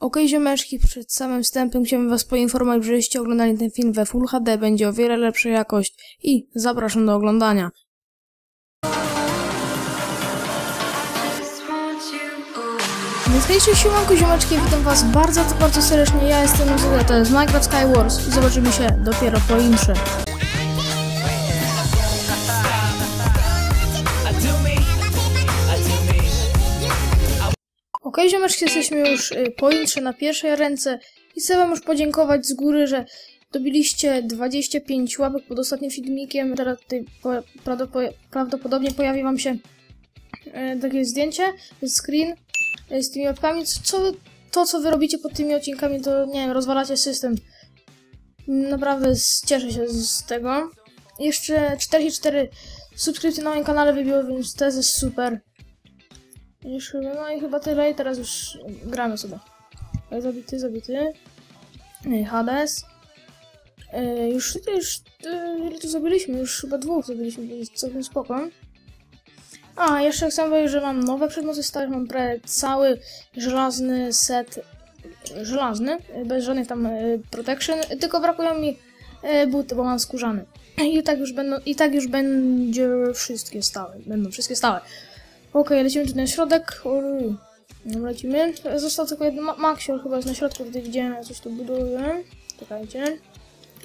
Okej ziomeczki, przed samym wstępem chciałbym was poinformować, że jeśli oglądali ten film we Full HD, będzie o wiele lepsza jakość i zapraszam do oglądania. Więc hejcie siemanko ziomeczki, witam was bardzo, bardzo serdecznie, ja jestem Nozuda, to jest Minecraft Skywars i zobaczymy się dopiero po intrze. Okej ziomeczki, jesteśmy już y, po intrze na pierwszej ręce i chcę wam już podziękować z góry, że dobiliście 25 łapek pod ostatnim filmikiem, teraz tutaj po, prawdopo- prawdopodobnie pojawi wam się e, takie zdjęcie, screen e, z tymi łapkami. Co, to, co wy robicie pod tymi odcinkami, to nie wiem, rozwalacie system. Naprawdę cieszę się z tego. Jeszcze 44 subskrypcje na moim kanale wybiło, więc to jest super. Już, chyba- no i chyba tyle i teraz już gramy sobie. E, Zabity, zabity. E, Hades. E, już, już, e, ile tu zabiliśmy? Już chyba dwóch zabiliśmy, jest całkiem spoko. A, jeszcze chcę powiedzieć, że mam nowe przedmioty stałe, mam prawie cały żelazny set, żelazny, bez żadnych tam protection, tylko brakują mi e, buty, bo mam skórzany. I tak już będą, i tak już będzie wszystkie stałe, będą wszystkie stałe. Okej, lecimy tu na środek. No, lecimy. Został tylko jeden ma Maxior chyba jest na środku, tutaj widziałem, ja coś tu buduję. Czekajcie.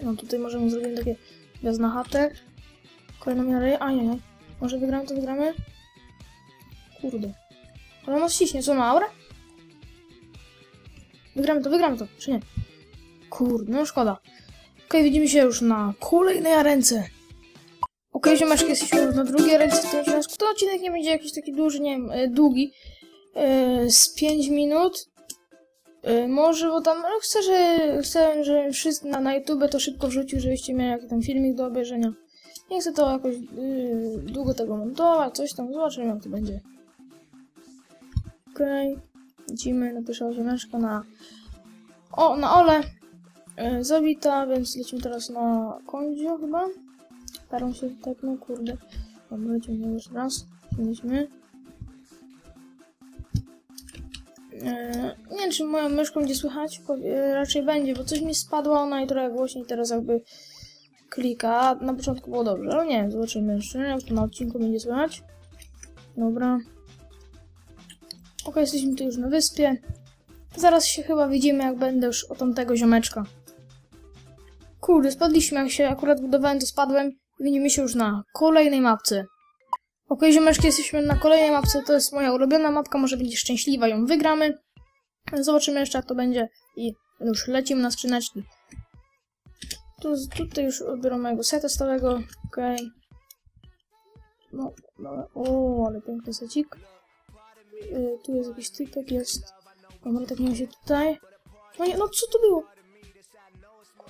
No tutaj możemy zrobić takie gwiazd na chatę. Kolejną miarę. Ajajaj. Może wygramy, to wygramy? Kurde. Ale ona ściśnie, co ma aurę? Wygramy to, wygramy to, czy nie? Kurde, no szkoda. Okej, widzimy się już na kolejnej arence. Okej, ziomeczki, jesteśmy już na drugiej ręce tym związku. Ten odcinek nie będzie jakiś taki duży, nie wiem, e, długi. E, z 5 minut. E, może, bo tam, no chcę, że, chcę, że wszyscy na, na YouTube to szybko wrzucił, żebyście mieli jakiś tam filmik do obejrzenia. Nie chcę to jakoś długo tego montować, coś tam, zobaczymy jak to będzie. Okej, lecimy na pierwszą ziomeczkę na, o, na Ole. Zabita, więc lecimy teraz na Kondzio chyba. Starą się tak, no kurde. Dobra, lecimy jeszcze raz. Lecimy. Eee, nie wiem, czy moją myszką będzie słychać. Powie- raczej będzie, bo coś mi spadło, ona i trochę głośniej teraz jakby klika. Na początku było dobrze, ale nie wiem, zobaczymy jeszcze, jak to na odcinku będzie słychać. Dobra. Ok, jesteśmy tu już na wyspie. Zaraz się chyba widzimy, jak będę już o tamtego ziomeczka. Kurde, spadliśmy, jak się akurat budowałem, to spadłem. Widzimy się już na kolejnej mapce. Okej, ziomeczki, jesteśmy na kolejnej mapce, to jest moja ulubiona mapka, może będzie szczęśliwa, ją wygramy. Zobaczymy jeszcze, jak to będzie i już lecimy na skrzyneczki. Tu, tutaj już odbiorę mojego seta stałego, okej. No, o, ale piękny secik. Y, tu jest jakiś typek, jest. Dobra, tak nie się tutaj. No nie, no co to było?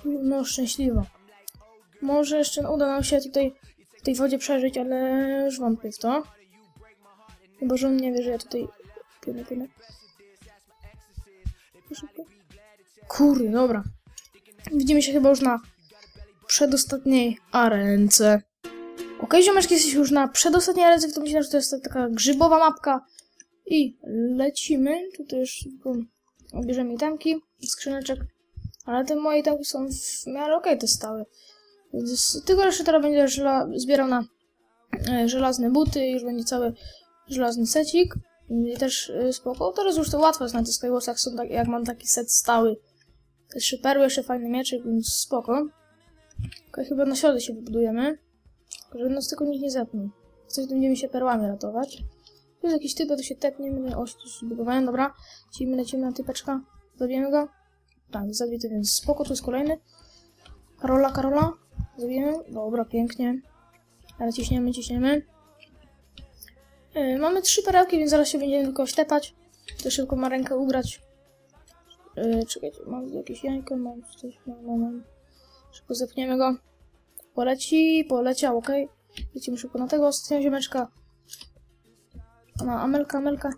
No, szczęśliwa. Może jeszcze uda nam się tutaj w tej wodzie przeżyć, ale już wątpię w to. Chyba, że on nie wie, że ja tutaj płynę. Szybko. Kurde, dobra. Widzimy się chyba już na przedostatniej arence. Okej, ziomeczki, jesteśmy już na przedostatniej arence, w tym myślę, że to jest taka grzybowa mapka. I lecimy. Tutaj już bierzemy itemki, skrzyneczek. Ale te moje itemki są w miarę okej, te stałe. Tylko jeszcze teraz będzie żela zbierał na e, żelazne buty, już będzie cały żelazny secik. I też e, spoko. Teraz już to łatwo jest na tych są tak, jak mam taki set stały. Trzy perły, jeszcze fajny mieczyk, więc spoko. Okej, chyba na środek się wybudujemy. Żeby nas tylko nikt nie zepnął. Coś będziemy się perłami ratować. Tu jest jakiś typ, to się tepniemy. O, się tu zbudowałem, dobra. Lecimy, lecimy na typeczka. Zabijemy go. Tak, zabity, więc spoko, tu jest kolejny. Karola, Karola. Zabijemy. Dobra, pięknie. Ale ciśniemy, ciśniemy. Yy, mamy trzy perełki, więc zaraz się będziemy tylko ślepać. To szybko ma rękę ubrać. Yy, czekajcie, mam jakieś jajko, mam coś, mam, mam. Szybko zepniemy go. Poleci, poleciał, okej. Lecimy szybko na tego ostatniego ziomeczka. Na Amelka, Amelka.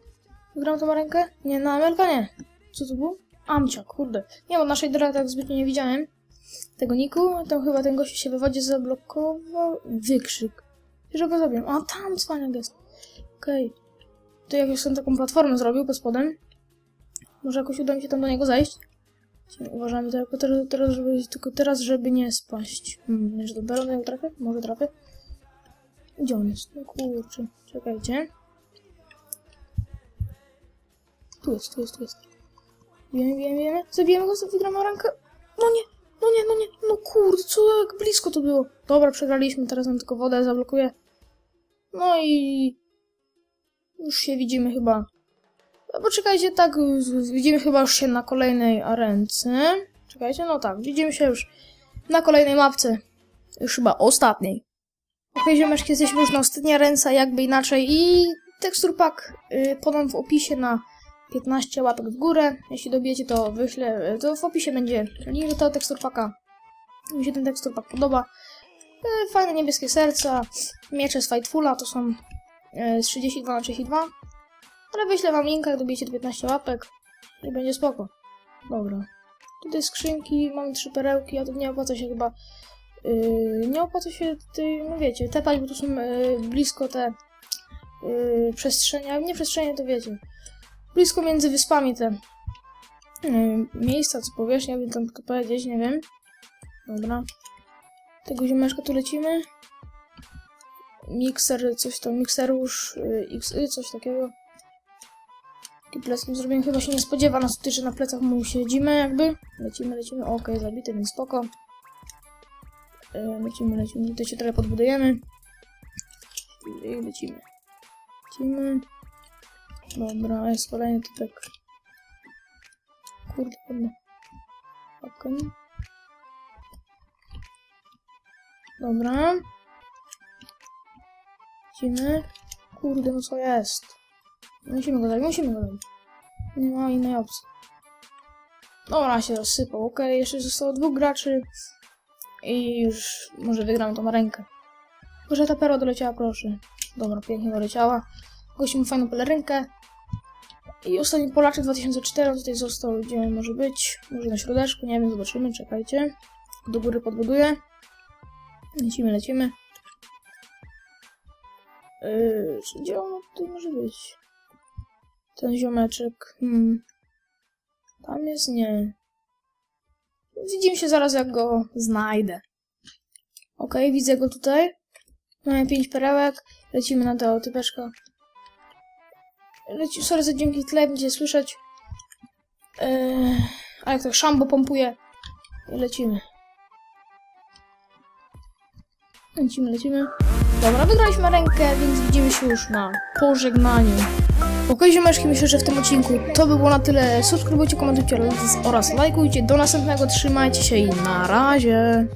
Wygram tą rękę? Nie, na Amelka nie. Co to było? Amcia, kurde. Nie, bo naszej drogi tak zbytnio nie widziałem. Tego niku. Tam chyba ten gość się we wodzie zablokował. Wykrzyk. Że go zabiłem. A, tam cwaniak jest. Okej. Tu jakąś są taką platformę zrobił pod spodem. Może jakoś uda mi się tam do niego zejść? Uważamy tylko teraz, teraz, żeby, tylko teraz, żeby nie spaść. Hmm, jeszcze do Barona trafię? Może trafię? Gdzie on jest? No kurczę, czekajcie. Tu jest, tu jest, tu jest. Wiemy, wiemy, wiemy. Zabijemy go, wygramy rękę. No nie, no nie, no nie, no kurde, co jak blisko to było. Dobra, przegraliśmy, teraz nam tylko wodę zablokuje. No i... Już się widzimy chyba. Poczekajcie, tak, widzimy chyba już się na kolejnej arence. Czekajcie, no tak, widzimy się już na kolejnej mapce. Już chyba ostatniej. Okay, ziomeczki, jesteśmy już na ostatniej arence, jakby inaczej. I tekstur pack y, podam w opisie na 15 łapek w górę. Jeśli dobijecie, to wyślę, to w opisie będzie link do tego tekstur packa. Mi się ten tekstur pack podoba. E, fajne niebieskie serca, miecze z Fightfula, to są e, z 32 na 32. Ale wyślę wam linka, jak dobijecie 15 łapek i będzie spoko. Dobra. Tutaj skrzynki, mamy trzy perełki, a to nie opłaca się chyba... Yy, nie opłaca się tutaj, no wiecie, tepać, bo tu są yy, blisko te yy, przestrzenie, nie przestrzenie, to wiecie. Blisko między wyspami te yy, miejsca, co powierzchnia, bym tam tylko powiedzieć, nie wiem. Dobra. Tego ziomeczka tu lecimy. Mikser, coś to, mikserusz, yy, XY, coś takiego. I pleckiem zrobiłem chyba się nie spodziewa nas tutaj, że na plecach mu siedzimy jakby. Lecimy, lecimy, okej, zabity, więc spoko. Yy, lecimy, lecimy, tutaj się trochę podbudujemy. I lecimy. Lecimy. Dobra, jest kolejny typek. Kurde, kurde. Okej. Okay. Dobra. Lecimy. Kurde, no co jest? Musimy go zabić, musimy go zabić. Nie ma innej opcji. Dobra, się rozsypał. Ok, jeszcze zostało dwóch graczy. I już może wygram tą rękę. Może ta pero doleciała, proszę. Dobra, pięknie doleciała. Gościmy fajną pelerynkę. I ostatni Polaczek 2004 tutaj został, gdzie on może być? Może na środeczku, nie wiem, zobaczymy, czekajcie. Do góry podbuduję. Lecimy, lecimy. Yy, gdzie on tutaj może być? Ten ziomeczek. Hmm. Tam jest nie. Widzimy się zaraz, jak go znajdę. Ok, widzę go tutaj. Mamy pięć perełek. Lecimy na tego typeczka. Leci, sorry za dzięki tle, będzie słyszeć. Eee, a jak tak szambo pompuje. I lecimy. Lecimy, lecimy. Dobra, wygraliśmy rękę, więc widzimy się już na pożegnaniu. Ok, ziomeczki, myślę, że w tym odcinku to by było na tyle. Subskrybujcie, komentujcie oraz lajkujcie. Do następnego, trzymajcie się i na razie.